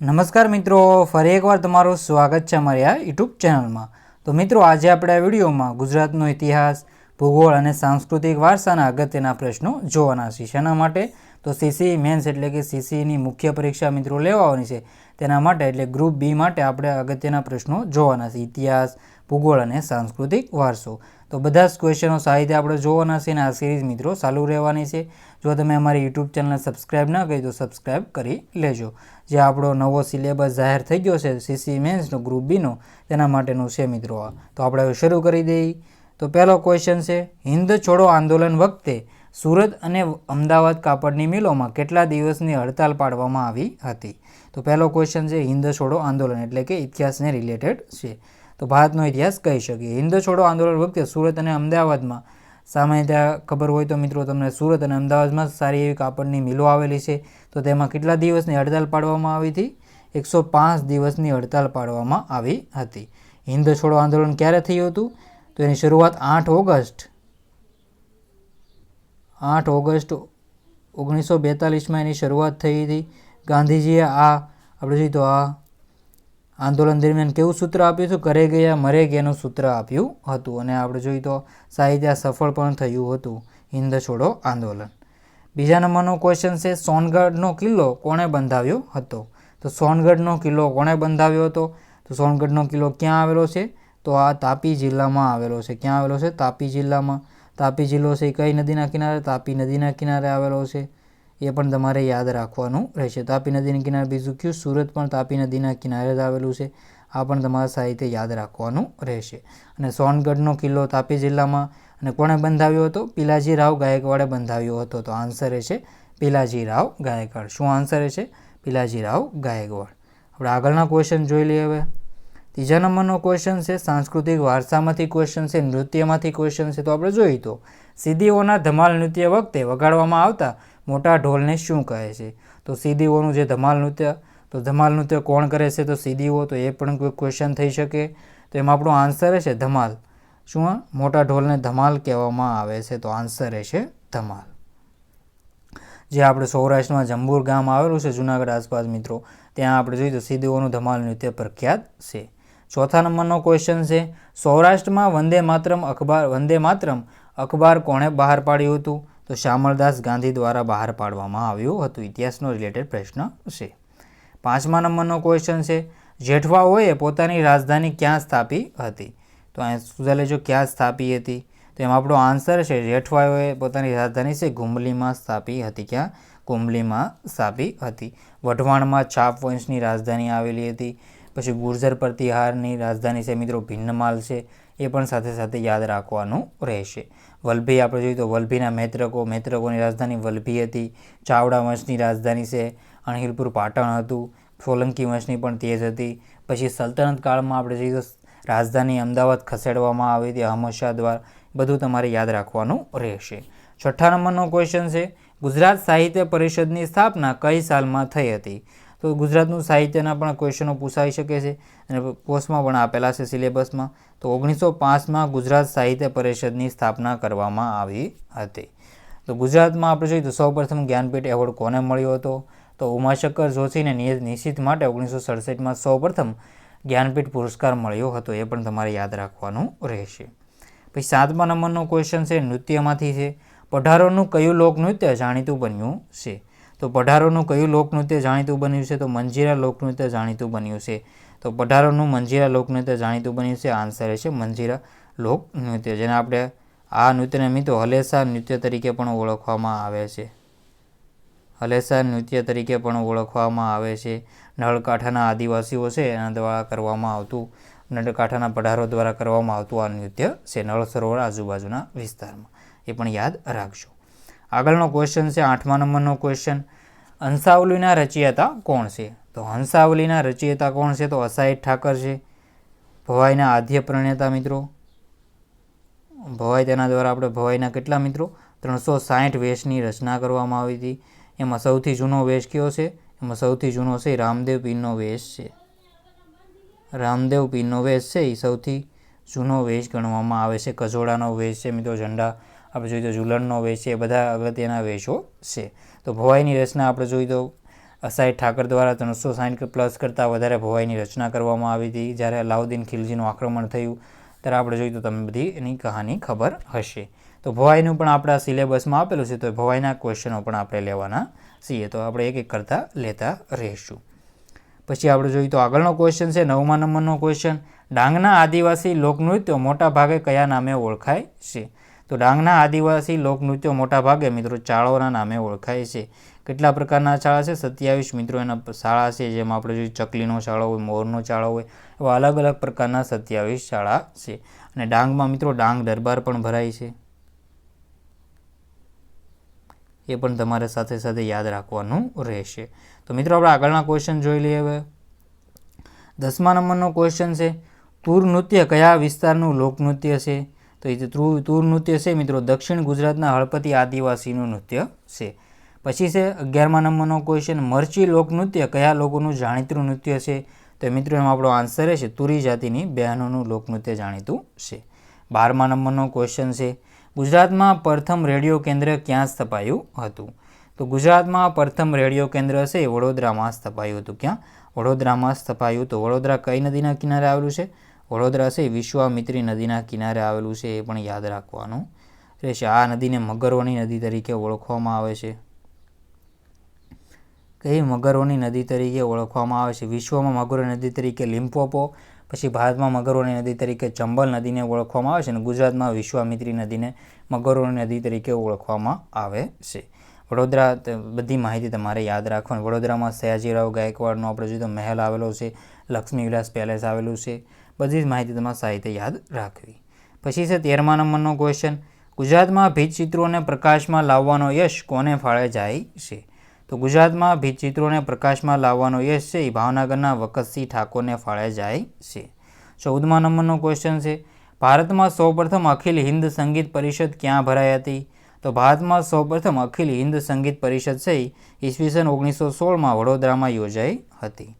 નમસ્કાર મિત્રો, ફરી એકવાર તમારું સ્વાગત છે અમારી આ યુટ્યુબ ચેનલમાં. તો મિત્રો, આજે આપણે આ વિડીયોમાં ગુજરાતનો ઇતિહાસ, ભૂગોળ અને સાંસ્કૃતિક વારસાના અગત્યના પ્રશ્નો જોવાના છે શેના માટે? તો સીસી મેન્સ એટલે કે સીસીની મુખ્ય પરીક્ષા મિત્રો લેવાની છે. તેના માટે એટલે ગ્રુપ બી માટે આપણે અગત્યના પ્રશ્નો જોવાના છે. ઇતિહાસ, ભૂગોળ અને સાંસ્કૃતિક વારસો. તો બધા જ ક્વેશ્ચનો સાહિત્ય આપણે જોવાના છે અને આ સિરીઝ મિત્રો ચાલુ રહેવાની છે. જો તમે અમારી યુટ્યુબ ચેનલને સબસ્ક્રાઈબ ના કરી તો સબસ્ક્રાઈબ કરી લેજો. જે આપણો નવો સિલેબસ જાહેર થઈ ગયો છે સીસી મેન્સનો ગ્રુપ બીનો તેના માટેનું છે મિત્રો આ. તો આપણે હવે શરૂ કરી દઈએ. તો પહેલો ક્વેશ્ચન છે, હિન્દ છોડો આંદોલન વખતે સુરત અને અમદાવાદ કાપડની મિલોમાં કેટલા દિવસની હડતાલ પાડવામાં આવી હતી? તો પહેલો ક્વેશ્ચન છે, હિન્દ છોડો આંદોલન એટલે કે ઇતિહાસને રિલેટેડ છે. તો ભારતનો ઇતિહાસ કહી શકીએ. હિન્દ છોડો આંદોલન વખતે સુરત અને અમદાવાદમાં. સામાન્ય ખબર હોય તો મિત્રો તમને સુરત અને અમદાવાદમાં સારી એવી કાપડની મિલો આવેલી છે. તો તેમાં કેટલા દિવસની હડતાલ પાડવામાં આવી હતી? એકસો પાંચ દિવસની હડતાલ પાડવામાં આવી હતી. હિન્દ છોડો આંદોલન ક્યારે થયું હતું? તો એની શરૂઆત આઠ ઓગસ્ટ આઠ ઓગસ્ટ ઓગણીસો બેતાલીસમાં એની શરૂઆત થઈ હતી. ગાંધીજીએ આ, આપણે જોઈએ તો આ આંદોલન દરમિયાન કેવું સૂત્ર આપ્યું હતું? કરે ગયા, મરે ગયાનું સૂત્ર આપ્યું હતું. અને આપણે જોઈએ તો સાહિત્ય સફળ પણ થયું હતું. હિન્દ છોડો આંદોલન. બીજા નંબરનો ક્વેશ્ચન છે, સોનગઢનો કિલ્લો કોણે બંધાવ્યો હતો? તો સોનગઢનો કિલ્લો કોણે બંધાવ્યો હતો? તો સોનગઢનો કિલ્લો ક્યાં આવેલો છે? તો આ તાપી જિલ્લામાં આવેલો છે. ક્યાં આવેલો છે? તાપી જિલ્લામાં. તાપી જિલ્લો છે કઈ નદીના કિનારે? તાપી નદીના કિનારે આવેલો છે. એ પણ તમારે યાદ રાખવાનું રહેશે. તાપી નદીના કિનારે બીજું કયું સુરત પણ તાપી નદીના કિનારે જ આવેલું છે? આ પણ તમારે સાહિત્ય યાદ રાખવાનું રહેશે. અને સોનગઢનો કિલ્લો તાપી જિલ્લામાં અને કોણે બંધાવ્યો હતો? પિલાજીરાવ ગાયકવાડે બંધાવ્યો હતો. તો આન્સર એ છે પિલાજી રાવ ગાયકવાડ. શું આન્સર એ છે? પિલાજી રાવ ગાયકવાડ. આપણે આગળના ક્વેશ્ચન જોઈ લઈએ હવે. ત્રીજા નંબરનો ક્વેશ્ચન છે, સાંસ્કૃતિક વારસામાંથી ક્વેશ્ચન છે, નૃત્યમાંથી ક્વેશ્ચન છે. તો આપણે જોઈએ તો સિદ્ધિઓના ધમાલ નૃત્ય વખતે વગાડવામાં આવતા મોટા ઢોલને શું કહે છે? તો સીદીઓનું જે ધમાલ નૃત્ય, તો ધમાલ નૃત્ય કોણ કરે છે? તો સીદીઓ, તો એ પણ કોઈ ક્વેશ્ચન થઈ શકે. તો એમાં આપણો આન્સર છે ધમાલ. શું મોટા ઢોલને ધમાલ કહેવામાં આવે છે, તો આન્સર છે ધમાલ. જે આપણે સૌરાષ્ટ્રમાં જંબુર ગામ આવેલું છે, જુનાગઢ આસપાસ મિત્રો, ત્યાં આપણે જોઈએ તો સીદીઓનું ધમાલ નૃત્ય પ્રખ્યાત છે. ચોથા નંબરનો ક્વેશ્ચન છે, સૌરાષ્ટ્રમાં વંદે માતરમ અખબાર, વંદે માતરમ અખબાર કોણે બહાર પાડ્યું હતું? તો શ્યામળદાસ ગાંધી દ્વારા બહાર પાડવામાં આવ્યું હતું. ઇતિહાસનો રિલેટેડ પ્રશ્ન છે. પાંચમા નંબરનો ક્વેશ્ચન છે. જેઠવાઓએ પોતાની રાજધાની ક્યાં સ્થાપી હતી? તો અહીં સુધા ક્યાં સ્થાપી હતી? તો એમાં આપણો આન્સર છે, જેઠવાઓએ પોતાની રાજધાની છે ગુમલીમાં સ્થાપી હતી. ક્યાં? કુંબલીમાં સ્થાપી હતી. વઢવાણમાં છાપ વંશની રાજધાની આવેલી હતી. પછી ગુર્જર પ્રતિહારની રાજધાની છે. મિત્રો, ભિન્નમાલ છે. એ પણ સાથે સાથે યાદ રાખવાનું રહેશે. વલભી, આપણે જોઈએ તો વલભીના મૈત્રકો, મૈત્રકોની રાજધાની વલભી હતી. ચાવડા વંશની રાજધાની છે. અણહિલપુર પાટણ હતું. સોલંકી વંશની પણ તેજ હતી. પછી સલ્તનત કાળમાં આપણે જોઈએ તો રાજધાની અમદાવાદ ખસેડવામાં આવી હતી. અહમદશાહ દ્વારા બધું તમારે યાદ રાખવાનું રહેશે. છઠ્ઠા નંબરનો ક્વેશ્ચન છે, ગુજરાત સાહિત્ય પરિષદની સ્થાપના કઈ સાલમાં થઈ હતી? તો ગુજરાતનું સાહિત્યના પણ ક્વેશ્ચનો પૂછાઈ શકે છે અને પોસ્ટમાં પણ આપેલા છે સિલેબસમાં. તો ઓગણીસો પાંચમાં ગુજરાત સાહિત્ય પરિષદની સ્થાપના કરવામાં આવી હતી. તો ગુજરાતમાં આપણે જોઈએ તો સૌપ્રથમ જ્ઞાનપીઠ એવોર્ડ કોને મળ્યો હતો? તો ઉમાશંકર જોશીને નિશ્ચિત માટે ઓગણીસો સડસઠમાં સૌપ્રથમ જ્ઞાનપીઠ પુરસ્કાર મળ્યો હતો, એ પણ તમારે યાદ રાખવાનું રહેશે. પછી સાતમા નંબરનો ક્વેશ્ચન છે, નૃત્યમાંથી છે. પઢારોનું કયું લોકનૃત્ય જાણીતું બન્યું છે? તો પઢારોનું કયું લોકનૃત્ય જાણીતું બન્યું છે? તો મંજીરા લોકનૃત્ય જાણીતું બન્યું છે. તો પઢારોનું મંજીરા લોકનૃત્ય જાણીતું બન્યું છે? આન્સર છે મંજીરા લોકનૃત્ય, જેને આપણે આ નૃત્યને મિત્રો હલેસા નૃત્ય તરીકે પણ ઓળખવામાં આવે છે. હલેસા નૃત્ય તરીકે પણ ઓળખવામાં આવે છે. નળકાંઠાના આદિવાસીઓ છે, એના દ્વારા કરવામાં આવતું, નળકાંઠાના પઢારો દ્વારા કરવામાં આવતું આ નૃત્ય છે નળ સરોવર આજુબાજુના વિસ્તારમાં. એ પણ યાદ રાખજો. આગળનો ક્વેશ્ચન છે, આઠમા નંબરનો ક્વેશ્ચન હંસાવલીના રચયિતા કોણ છે? તો હંસાવલીના રચયિતા કોણ છે? તો અસાહિત ઠાકર છે. ભવાઈના આદ્ય પ્રણેતા મિત્રો. ભવાઈ તેના દ્વારા આપણે ભવાઈના કેટલા મિત્રો? ત્રણસો સાહીઠ વેશની રચના કરવામાં આવી હતી. એમાં સૌથી જૂનો વેશ કયો છે? એમાં સૌથી જૂનો છે, રામદેવ પીરનો વેશ છે. રામદેવ પીરનો વેશ છે, એ સૌથી જૂનો વેશ ગણવામાં આવે છે. કજોડાનો વેશ છે મિત્રો, ઝંડા આપણે જોઈએ તો ઝુલણનો વેશ છે, એ બધા અગત્યના વેશો છે. તો ભવાઈની રચના આપણે જોઈએ તો અસાઈ ઠાકર દ્વારા ત્રણસો સાઠ પ્લસ કરતાં વધારે ભવાઈની રચના કરવામાં આવી હતી. જ્યારે અલાઉદ્દીન ખિલજીનું આક્રમણ થયું, ત્યારે આપણે જોઈએ તો તમને બધી એની કહાની ખબર હશે. તો ભવાઈનું પણ આપણા સિલેબસમાં આપેલું છે, તો ભવાઈના ક્વેશ્ચનો પણ આપણે લેવાના છીએ. તો આપણે એક એક કરતાં લેતા રહીશું. પછી આપણે જોઈએ તો આગળનો ક્વેશ્ચન છે, નવમા નંબરનો ક્વેશ્ચન. ડાંગના આદિવાસી લોકનૃત્યો મોટા ભાગે કયા નામે ઓળખાય છે? તો ડાંગના આદિવાસી લોકનૃત્યો મોટા ભાગે મિત્રો ચાળોના નામે ઓળખાય છે. કેટલા પ્રકારના શાળા છે? સત્યાવીસ મિત્રો એના શાળા છે, જેમાં આપણે જોઈએ ચકલીનો શાળો હોય, મોરનો શાળો હોય, એવા અલગ અલગ પ્રકારના સત્યાવીસ શાળા છે. અને ડાંગમાં મિત્રો ડાંગ દરબાર પણ ભરાય છે. એ પણ તમારે સાથે સાથે યાદ રાખવાનું રહેશે. તો મિત્રો આપણે આગળના ક્વેશ્ચન જોઈ લઈએ હવે. દસમા નંબરનો ક્વેશ્ચન છે, તૂર નૃત્ય કયા વિસ્તારનું લોકનૃત્ય છે? તો એ તૂર નૃત્ય છે મિત્રો, દક્ષિણ ગુજરાતના હળપતિ આદિવાસીનું નૃત્ય છે. પછી છે અગિયારમા નંબરનો ક્વેશ્ચન મરચી લોકનૃત્ય કયા લોકોનું જાણીતું નૃત્ય છે? તો મિત્રો એમાં આપણો આન્સર રહેશે તુરી જાતિની બહેનોનું લોકનૃત્ય જાણીતું છે. બારમા નંબરનો ક્વેશ્ચન છે, ગુજરાતમાં પ્રથમ રેડિયો કેન્દ્ર ક્યાં સ્થપાયું હતું? તો ગુજરાતમાં પ્રથમ રેડિયો કેન્દ્ર છે વડોદરામાં સ્થપાયું હતું. ક્યાં? વડોદરામાં સ્થપાયું તો વડોદરા કઈ નદીના કિનારે આવેલું છે? વડોદરા છે વિશ્વામિત્રી નદીના કિનારે આવેલું છે એ પણ યાદ રાખવાનું. રહેશે. આ નદીને મગરોની નદી તરીકે ઓળખવામાં આવે છે. કઈ મગરોની નદી તરીકે ઓળખવામાં આવે છે? વિશ્વમાં મગરોની નદી તરીકે લિમ્પોપો, પછી ભારતમાં મગરોની નદી તરીકે ચંબલ નદીને ઓળખવામાં આવે છે અને ગુજરાતમાં વિશ્વામિત્રી નદીને મગરોની નદી તરીકે ઓળખવામાં આવે છે. વડોદરા બધી માહિતી તમારે યાદ રાખવાની. વડોદરામાં સયાજીરાવ ગાયકવાડનો આપણે જોઈએ તો મહેલ આવેલો છે લક્ષ્મી વિલાસ પેલેસ આવેલું છે બધી જ માહિતી તમારે સાહિત્ય યાદ રાખવી. પછી છે તેરમા નંબરનો ક્વેશ્ચન ગુજરાતમાં ભીતચિત્રોને પ્રકાશમાં લાવવાનો યશ કોને ફાળે જાય છે? તો ગુજરાતમાં ભીતચિત્રોને પ્રકાશમાં લાવવાનો યશ છે એ ભાવનગરના વકતસિંહ ઠાકોરને ફાળે જાય છે. ચૌદમા નંબરનો ક્વેશ્ચન છે, ભારતમાં સૌપ્રથમ અખિલ હિન્દ સંગીત પરિષદ ક્યાં ભરાઈ હતી? તો ભારતમાં સૌપ્રથમ અખિલ હિન્દ સંગીત પરિષદ છે ઈસવીસન ઓગણીસો સોળમાં વડોદરામાં યોજાઈ હતી.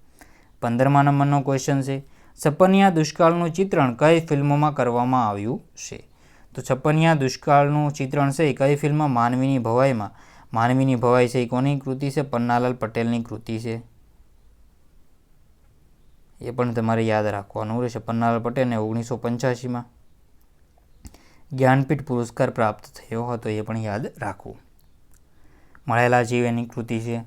પંદરમા નંબરનો ક્વેશ્ચન છે છપ્પનિયા દુષ્કાળનું ચિત્રણ કઈ ફિલ્મોમાં કરવામાં આવ્યું છે? તો છપ્પનિયા દુષ્કાળનું ચિત્રણ છે કઈ ફિલ્મમાં માનવીની ભવાઈમાં. માનવીની ભવાઈ છે એ કોની કૃતિ છે? પન્નાલાલ પટેલની કૃતિ છે. એ પણ તમારે યાદ રાખવાનું રહેશે. પન્નાલાલ પટેલને ઓગણીસો પંચ્યાસીમાં જ્ઞાનપીઠ પુરસ્કાર પ્રાપ્ત થયો હતો એ પણ યાદ રાખવું. મળેલા જીવ એની કૃતિ છે.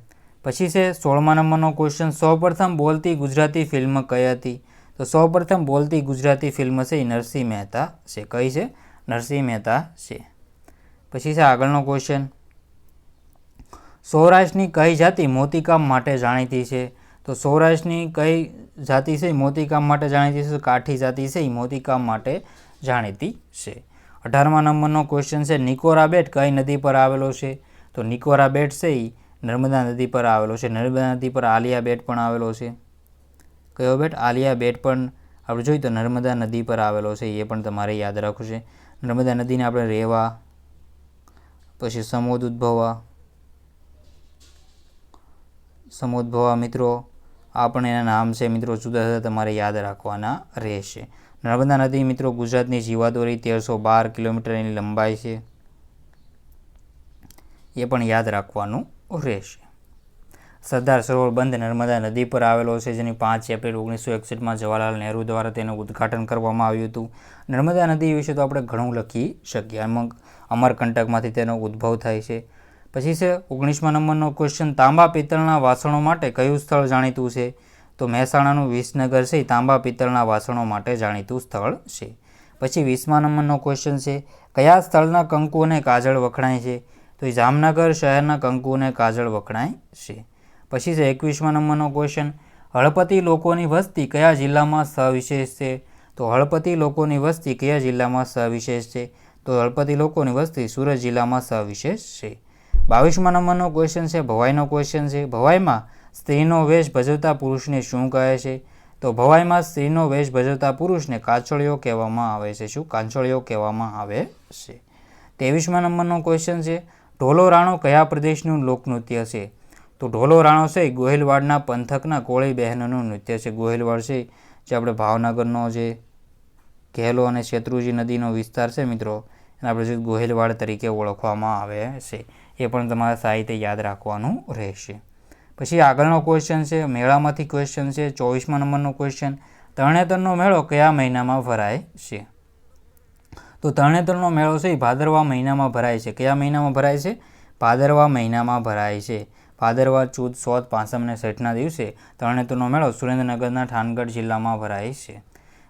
પછી છે સોળમા નંબરનો ક્વેશ્ચન સૌપ્રથમ બોલતી ગુજરાતી ફિલ્મ કઈ હતી? તો સૌપ્રથમ બોલતી ગુજરાતી ફિલ્મ છે એ નરસિંહ મહેતા છે. કઈ છે? નરસિંહ મહેતા છે. પછી છે આગળનો ક્વેશ્ચન સૌરાષ્ટ્રની કઈ જાતિ મોતીકામ માટે જાણીતી છે? તો સૌરાષ્ટ્રની કઈ જાતિ છે મોતીકામ માટે જાણીતી છે? કાઠી જાતિ છે એ મોતીકામ માટે જાણીતી છે. અઢારમા નંબરનો ક્વેશ્ચન છે, નિકોરા બેટ કઈ નદી પર આવેલો છે? તો નિકોરા બેટ છે એ નર્મદા નદી પર આવેલો છે. નર્મદા નદી પર આલિયા બેટ પણ આવેલો છે. કયો બેટ? આલિયા બેટ પણ આપણે જોઈએ તો નર્મદા નદી પર આવેલો છે, એ પણ તમારે યાદ રાખવું છે. નર્મદા નદીને આપણે રેવા, પછી સમોદ ઉદ્ભવા સમોદ્ભવા મિત્રો, આ પણ એના નામ છે મિત્રો, જુદા જુદા તમારે યાદ રાખવાના રહેશે. નર્મદા નદી મિત્રો ગુજરાતની જીવાદોરી તેરસો બાર કિલોમીટરની લંબાઈ છે, એ પણ યાદ રાખવાનું રહેશે. સરદાર સરોવર બંધ નર્મદા નદી પર આવેલો છે, જેની પાંચ એપ્રિલ ઓગણીસો એકસઠમાં જવાહરલાલ નહેરુ દ્વારા તેનું ઉદ્ઘાટન કરવામાં આવ્યું હતું. નર્મદા નદી વિશે તો આપણે ઘણું લખી શકીએ. અમરકંટકમાંથી તેનો ઉદ્ભવ થાય છે. પછી છે, ઓગણીસમા નંબરનો ક્વેશ્ચન તાંબા પિત્તળના વાસણો માટે કયું સ્થળ જાણીતું છે? તો મહેસાણાનું વિસનગર છે તાંબા પિત્તળના વાસણો માટે જાણીતું સ્થળ છે. પછી વીસમા નંબરનો ક્વેશ્ચન છે, કયા સ્થળના કંકુ અને કાજળ વખણાય છે? તો જામનગર શહેરના કંકુ અને કાજળ વખણાય છે. પછી છે, એકવીસમા નંબરનો ક્વેશ્ચન હળપતિ લોકોની વસ્તી કયા જિલ્લામાં સવિશેષ છે? તો હળપતિ લોકોની વસ્તી કયા જિલ્લામાં સવિશેષ છે? તો હળપતિ લોકોની વસ્તી સુરત જિલ્લામાં સવિશેષ છે. બાવીસમા નંબરનો ક્વેશ્ચન છે, ભવાઈનો ક્વેશ્ચન છે. ભવાઈમાં સ્ત્રીનો વેશ ભજવતા પુરુષને શું કહે છે? તો ભવાઈમાં સ્ત્રીનો વેશ ભજવતા પુરુષને કાંચળીઓ કહેવામાં આવે છે. શું? કાંચળીઓ કહેવામાં આવે છે. ત્રેવીસમા નંબરનો ક્વેશ્ચન છે, ઢોલો રાણો કયા પ્રદેશનું લોકનૃત્ય છે? તો ઢોલો રાણો છે, ગોહિલવાડના પંથકના કોળી બહેનોનું નૃત્ય છે. ગોહિલવાડ છે, જે આપણે ભાવનગરનો જે ઘેલો અને શેત્રુજી નદીનો વિસ્તાર છે મિત્રો, એને આપણે ગોહિલવાડ તરીકે ઓળખવામાં આવે છે. એ પણ તમારે સાહિત્ય યાદ રાખવાનું રહેશે. પછી આગળનો ક્વેશ્ચન છે, મેળામાંથી ક્વેશ્ચન છે, ચોવીસમા નંબરનો ક્વેશ્ચન તરણેતરનો મેળો કયા મહિનામાં ભરાય છે? તો તરણેતરનો મેળો છે ભાદરવા મહિનામાં ભરાય છે. કયા મહિનામાં ભરાય છે? ભાદરવા મહિનામાં ભરાય છે. ભાદરવા ચૂદ સોત પાંસમ અને છઠના દિવસે તરણેતરનો મેળો સુરેન્દ્રનગરના ઠાનગઢ જિલ્લામાં ભરાય છે.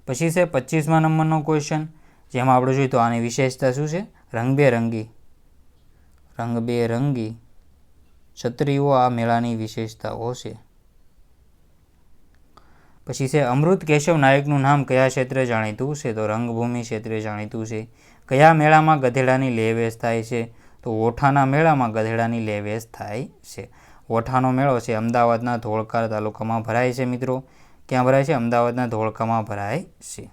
પછી છે પચીસમા નંબરનો ક્વેશ્ચન જેમાં આપણે જોઈએ તો આની વિશેષતા શું છે? રંગબેરંગી. રંગબેરંગી. છત્રીઓ આ મેળાની વિશેષતાઓ છે. પછી છે અમૃત કેશવ નાયકનું નામ કયા ક્ષેત્રે જાણીતું છે? તો રંગભૂમિ ક્ષેત્રે જાણીતું છે. કયા મેળામાં ગધેડાની લેવેશ થાય છે? તો ઓઠાના મેળામાં ગધેડાની લેવેશ થાય છે. ઓઠાનો મેળો છે અમદાવાદના ધોળકા તાલુકામાં ભરાય છે મિત્રો. ક્યાં ભરાય છે? અમદાવાદના ધોળકામાં ભરાય છે.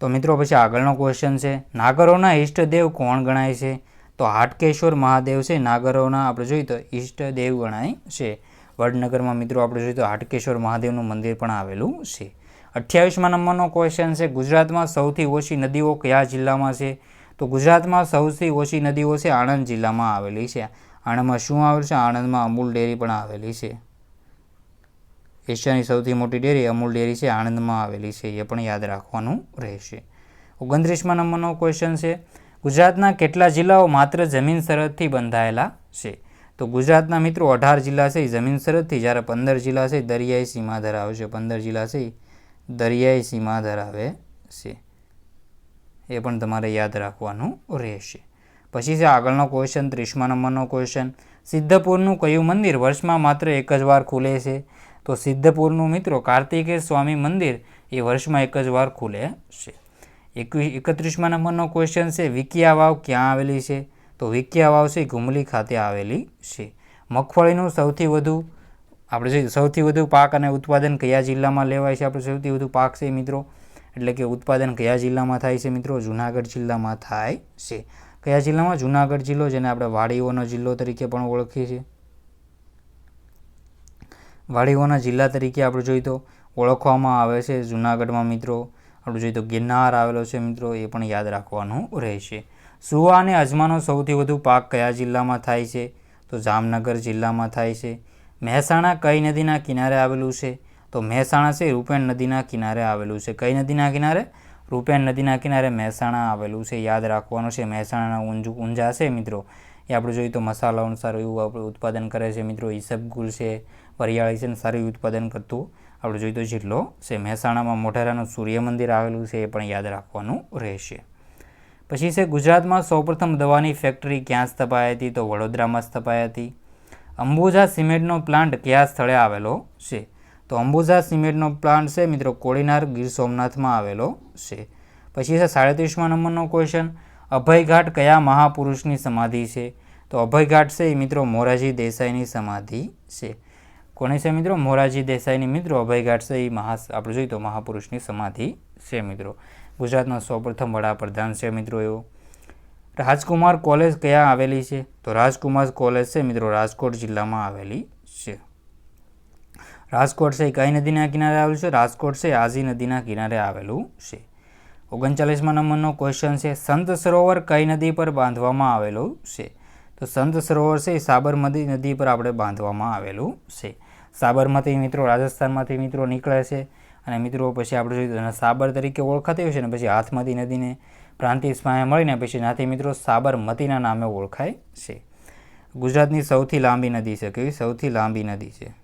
તો મિત્રો, પછી આગળનો ક્વેશ્ચન છે, નાગરોના ઈષ્ટદેવ કોણ ગણાય છે? તો હાટકેશ્વર મહાદેવ છે, નાગરોના આપણે જોઈએ તો ઈષ્ટદેવ ગણાય છે. વડનગરમાં મિત્રો આપણે જોઈએ તો હાટકેશ્વર મહાદેવનું મંદિર પણ આવેલું છે. અઠ્યાવીસમાં નંબરનો ક્વેશ્ચન છે, ગુજરાતમાં સૌથી ઓછી નદીઓ કયા જિલ્લામાં છે? તો ગુજરાતમાં સૌથી ઓછી નદીઓ છે આણંદ જિલ્લામાં આવેલી છે. આણંદમાં શું આવેલું છે? આણંદમાં અમૂલ ડેરી પણ આવેલી છે. એશિયાની સૌથી મોટી ડેરી અમૂલ ડેરી છે, આણંદમાં આવેલી છે, એ પણ યાદ રાખવાનું રહેશે. ઓગણત્રીસમાં નંબરનો ક્વેશ્ચન છે, ગુજરાતના કેટલા જિલ્લાઓ માત્ર જમીન સરહદથી બંધાયેલા છે? તો ગુજરાતના મિત્રો અઢાર જિલ્લા છે જમીન સરહદથી. જ્યારે પંદર જિલ્લા છે દરિયાઈ સીમા ધરાવે છે. પંદર જિલ્લા છે દરિયાઈ સીમા ધરાવે છે. એ પણ તમારે યાદ રાખવાનું રહેશે. પછી છે આગળનો ક્વેશ્ચન ત્રીસમા નંબરનો ક્વેશ્ચન સિદ્ધપુરનું કયું મંદિર વર્ષમાં માત્ર એક જ વાર ખુલે છે? તો સિદ્ધપુરનું મિત્રો કાર્તિકેય સ્વામી મંદિર એ વર્ષમાં એક જ વાર ખુલે છે. એકવીસ એકત્રીસમા નંબરનો ક્વેશ્ચન છે, વિકિયા વાવ ક્યાં આવેલી છે? તો વિકિયા વાવ છે ઘુમલી ખાતે આવેલી છે. મગફળીનું સૌથી વધુ, આપણે સૌથી વધુ પાક અને ઉત્પાદન કયા જિલ્લામાં લેવાય છે? આપણે સૌથી વધુ પાક છે મિત્રો એટલે કે ઉત્પાદન કયા જિલ્લામાં થાય છે મિત્રો? જુનાગઢ જિલ્લામાં થાય છે. કયા જિલ્લામાં? જુનાગઢ જિલ્લો જેને આપણે વાડીઓનો જિલ્લો તરીકે પણ ઓળખીએ છીએ. વાડીઓના જિલ્લા તરીકે આપણે જોઈએ તો ઓળખવામાં આવે છે જુનાગઢમાં મિત્રો. આપણે જોઈએ તો ગિરનાર આવેલો છે મિત્રો, એ પણ યાદ રાખવાનું રહેશે. સુવા અને અજમાનો સૌથી વધુ પાક કયા જિલ્લામાં થાય છે? તો જામનગર જિલ્લામાં થાય છે. મહેસાણા કઈ નદીના કિનારે આવેલું છે? તો મહેસાણા છે, રૂપેણ નદીના કિનારે આવેલું છે. કઈ નદીના કિનારે? રૂપેણ નદીના કિનારે મહેસાણા આવેલું છે. યાદ રાખવાનું છે, મહેસાણાના ઊંજું ઊંઝા છે મિત્રો. એ આપણે જોઈએ તો મસાલાઓનું સારું એવું આપણે ઉત્પાદન કરે છે મિત્રો. ઈસબગુલ છે, વરિયાળી છે સારું ઉત્પાદન કરતું આપણે જોઈએ તો જિલ્લો છે. મહેસાણામાં મોઢેરાનું સૂર્ય મંદિર આવેલું છે એ પણ યાદ રાખવાનું રહેશે. પછી છે, ગુજરાતમાં સૌપ્રથમ દવાની ફેક્ટરી ક્યાં સ્થપાઈ હતી? તો વડોદરામાં સ્થપાઈ હતી. અંબુજા સિમેન્ટનો પ્લાન્ટ કયા સ્થળે આવેલો છે? તો અંબુજા સિમેન્ટનો પ્લાન્ટ છે. મિત્રો, કોળીનાર ગીર સોમનાથમાં આવેલો છે. પછી છે સાડત્રીસમાં નંબરનો ક્વેશ્ચન અભયઘાટ કયા મહાપુરુષની સમાધિ છે? તો અભયઘાટ છે એ મિત્રો મોરારજી દેસાઈની સમાધિ છે. કોની છે મિત્રો? મોરારજી દેસાઈની મિત્રો, અભયઘાટ છે એ મહા, આપણે જોઈએ તો મહાપુરુષની સમાધિ છે મિત્રો. ગુજરાતના સૌપ્રથમ વડાપ્રધાન છે મિત્રો એવો. રાજકુમાર કોલેજ કયા આવેલી છે? તો રાજકુમાર કોલેજ છે મિત્રો રાજકોટ જિલ્લામાં આવેલી છે. રાજકોટ છે એ કઈ નદીના કિનારે આવેલું છે. રાજકોટ છે આજી નદીના કિનારે આવેલું છે. ઓગણચાલીસમાં નંબરનો ક્વેશ્ચન છે, સંત સરોવર કઈ નદી પર બાંધવામાં આવેલું છે? તો સંત સરોવર છે, એ સાબરમતી નદી પર આપણે બાંધવામાં આવેલું છે. સાબરમતી મિત્રો રાજસ્થાનમાંથી મિત્રો નીકળે છે અને મિત્રો પછી આપણે જોઈએ સાબર તરીકે ઓળખાતી હોય છે ને પછી હાથમતી નદીને પ્રાંતિજ સ્માયા મળીને પછી નાથી મિત્રો સાબરમતીના નામે ઓળખાય છે. ગુજરાતની સૌથી લાંબી નદી છે, કેવી? સૌથી લાંબી નદી છે.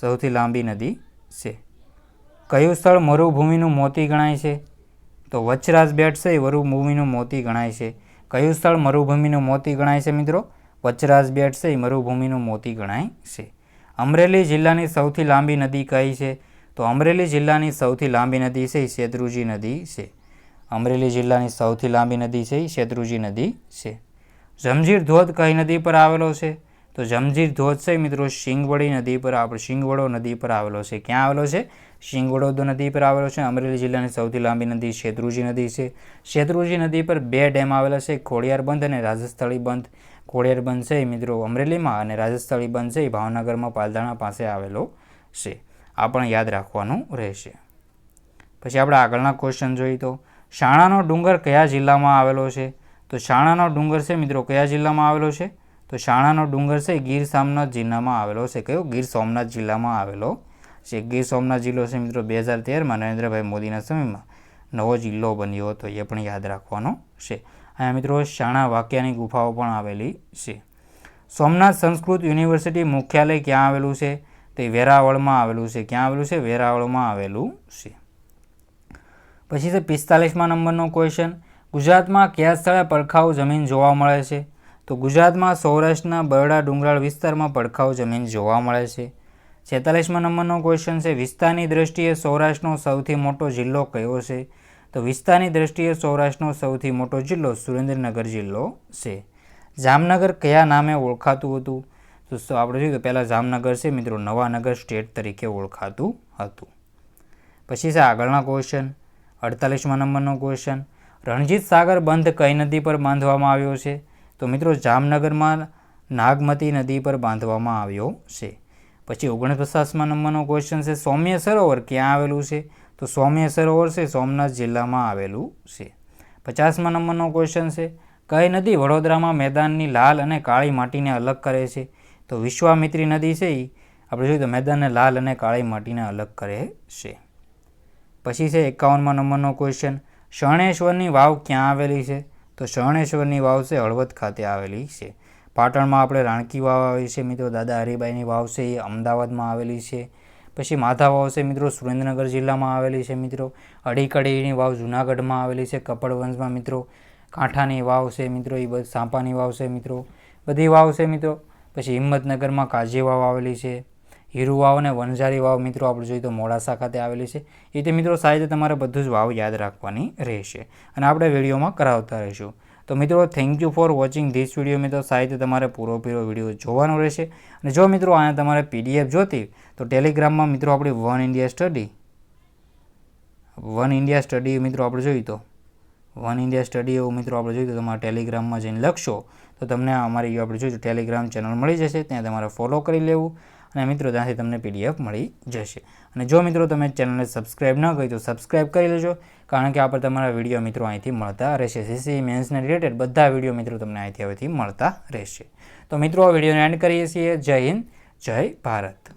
સૌથી લાંબી નદી છે. કયું સ્થળ મરુભૂમિનું મોતી ગણાય છે? તો વચરાજ બેટ છે એ મરુભૂમિનું મોતી ગણાય છે. કયું સ્થળ મરુભૂમિનું મોતી ગણાય છે મિત્રો? વચરાજ બેટ છે એ મરુભૂમિનું મોતી ગણાય છે. અમરેલી જિલ્લાની સૌથી લાંબી નદી કઈ છે? તો અમરેલી જિલ્લાની સૌથી લાંબી નદી છે, એ શેત્રુજી નદી છે. અમરેલી જિલ્લાની સૌથી લાંબી નદી છે, એ શેત્રુજી નદી છે. જમજીર ધોધ કઈ નદી પર આવેલો છે? તો જમજીર ધોધ છે મિત્રો, શિંગવડી નદી પર આપણે શિંગવડો નદી પર આવેલો છે. ક્યાં આવેલો છે? શિંગવડો નદી પર આવેલો છે, અમરેલી જિલ્લાની સૌથી લાંબી નદી શેત્રુજી નદી છે. શેત્રુજી નદી પર બે ડેમ આવેલા છે, ખોડિયાર બંધ અને રાજસ્થળી બંધ. ખોડિયાર બંધ છે મિત્રો અમરેલીમાં અને રાજસ્થળી બંધ છે ભાવનગરમાં પાલધાણા પાસે આવેલો છે. આ પણ યાદ રાખવાનું રહેશે. પછી આપણે આગળના ક્વેશ્ચન જોઈએ તો, શાણાનો ડુંગર કયા જિલ્લામાં આવેલો છે? તો શાણાનો ડુંગર છે મિત્રો કયા જિલ્લામાં આવેલો છે? તો શાણાનો ડુંગર છે ગીર સોમનાથ જિલ્લામાં આવેલો છે. કયો? ગીર સોમનાથ જિલ્લામાં આવેલો છે. ગીર સોમનાથ જિલ્લો છે મિત્રો બે હજાર તેરમાં નરેન્દ્રભાઈ મોદીના સમયમાં નવો જિલ્લો બન્યો હતો એ પણ યાદ રાખવાનો છે. અહીંયા મિત્રો શાણા વાક્યાની ગુફાઓ પણ આવેલી છે. સોમનાથ સંસ્કૃત યુનિવર્સિટી મુખ્યાલય ક્યાં આવેલું છે? તે વેરાવળમાં આવેલું છે. ક્યાં આવેલું છે? વેરાવળમાં આવેલું છે. પછી છે પિસ્તાલીસમાં નંબરનો ક્વેશ્ચન ગુજરાતમાં કયા સ્થળે પડખાઉ જમીન જોવા મળે છે? તો ગુજરાતમાં સૌરાષ્ટ્રના બરડા ડુંગરાળ વિસ્તારમાં પડખાઉ જમીન જોવા મળે છે. છેતાલીસમાં નંબરનો ક્વેશ્ચન છે, વિસ્તારની દ્રષ્ટિએ સૌરાષ્ટ્રનો સૌથી મોટો જિલ્લો કયો છે? તો વિસ્તારની દ્રષ્ટિએ સૌરાષ્ટ્રનો સૌથી મોટો જિલ્લો સુરેન્દ્રનગર જિલ્લો છે. જામનગર કયા નામે ઓળખાતું હતું? તો આપણે જોઈએ તો પહેલાં જામનગર છે, મિત્રો નવાનગર સ્ટેટ તરીકે ઓળખાતું હતું. પછી છે આગળના ક્વેશ્ચન અડતાલીસમાં નંબરનો ક્વેશ્ચન રણજીત સાગર બંધ કઈ નદી પર બાંધવામાં આવ્યો છે? તો મિત્રો જામનગરમાં નાગમતી નદી પર બાંધવામાં આવ્યો છે. પછી ઓગણપચાસમાં નંબરનો ક્વેશ્ચન છે, સૌમ્ય સરોવર ક્યાં આવેલું છે? તો સૌમ્ય સરોવર છે, સોમનાથ જિલ્લામાં આવેલું છે. પચાસમાં નંબરનો ક્વેશ્ચન છે, કઈ નદી વડોદરામાં મેદાનની લાલ અને કાળી માટીને અલગ કરે છે? તો વિશ્વામિત્રી નદી છે એ આપણે જોઈએ તો મેદાનને લાલ અને કાળી માટીને અલગ કરે છે. પછી છે એકાવનમાં નંબરનો ક્વેશ્ચન શણેશ્વરની વાવ ક્યાં આવેલી છે? તો શરણેશ્વરની વાવ છે હળવદ ખાતે આવેલી છે. પાટણમાં આપણે રાણકી વાવ આવેલી છે મિત્રો, દાદા હરિભાઈની વાવ છે એ અમદાવાદમાં આવેલી છે. પછી માથા વાવ છે મિત્રો, સુરેન્દ્રનગર જિલ્લામાં આવેલી છે મિત્રો. અડીકડીની વાવ જૂનાગઢમાં આવેલી છે કપડવંશમાં મિત્રો. કાંઠાની વાવ છે મિત્રો, એ બધી, સાંપાની વાવ છે મિત્રો. બધી વાવ છે મિત્રો. પછી હિંમતનગરમાં કાજી વાવ આવેલી છે. હીરુ વાવ અને વનઝારી વાવ મિત્રો આપણે જોઈએ તો મોડાસા ખાતે આવેલી છે. એ રીતે મિત્રો સાહિત્ય તમારે બધું જ વાવ યાદ રાખવાની રહેશે. અને આપણે વિડીયોમાં કરાવતા રહીશું. તો મિત્રો thank you for watching this video મિત્રો સાહિત્ય તમારે પૂરો પૂરો વીડિયો જોવાનો રહેશે. અને જો મિત્રો આને તમારે પીડીએફ જોતી, તો ટેલિગ્રામમાં મિત્રો આપણી one India study one India study મિત્રો આપણે જોઈએ તો વન ઇન્ડિયા સ્ટડી એવું મિત્રો આપણે જોઈએ તો તમારે ટેલિગ્રામમાં જઈને લખશો, તો તમને અમારી આપણે જોઈએ ટેલિગ્રામ ચેનલ મળી જશે. ત્યાં તમારે ફોલો કરી લેવું. અને મિત્રો, ત્યાંથી તમને પીડીએફ મળી જશે. અને જો મિત્રો તમે ચેનલને સબસ્ક્રાઇબ ન કરી, તો સબસ્ક્રાઇબ કરી લેજો, કારણ કે આપણે તમારા વીડિયો મિત્રો અહીંથી મળતા રહેશે. સીસી મેન્સને રિલેટેડ બધા વીડિયો મિત્રો તમને અહીંથી હવેથી મળતા રહેશે. તો મિત્રો, આ વિડીયોને એન્ડ કરીએ છીએ. જય હિન્દ, જય ભારત.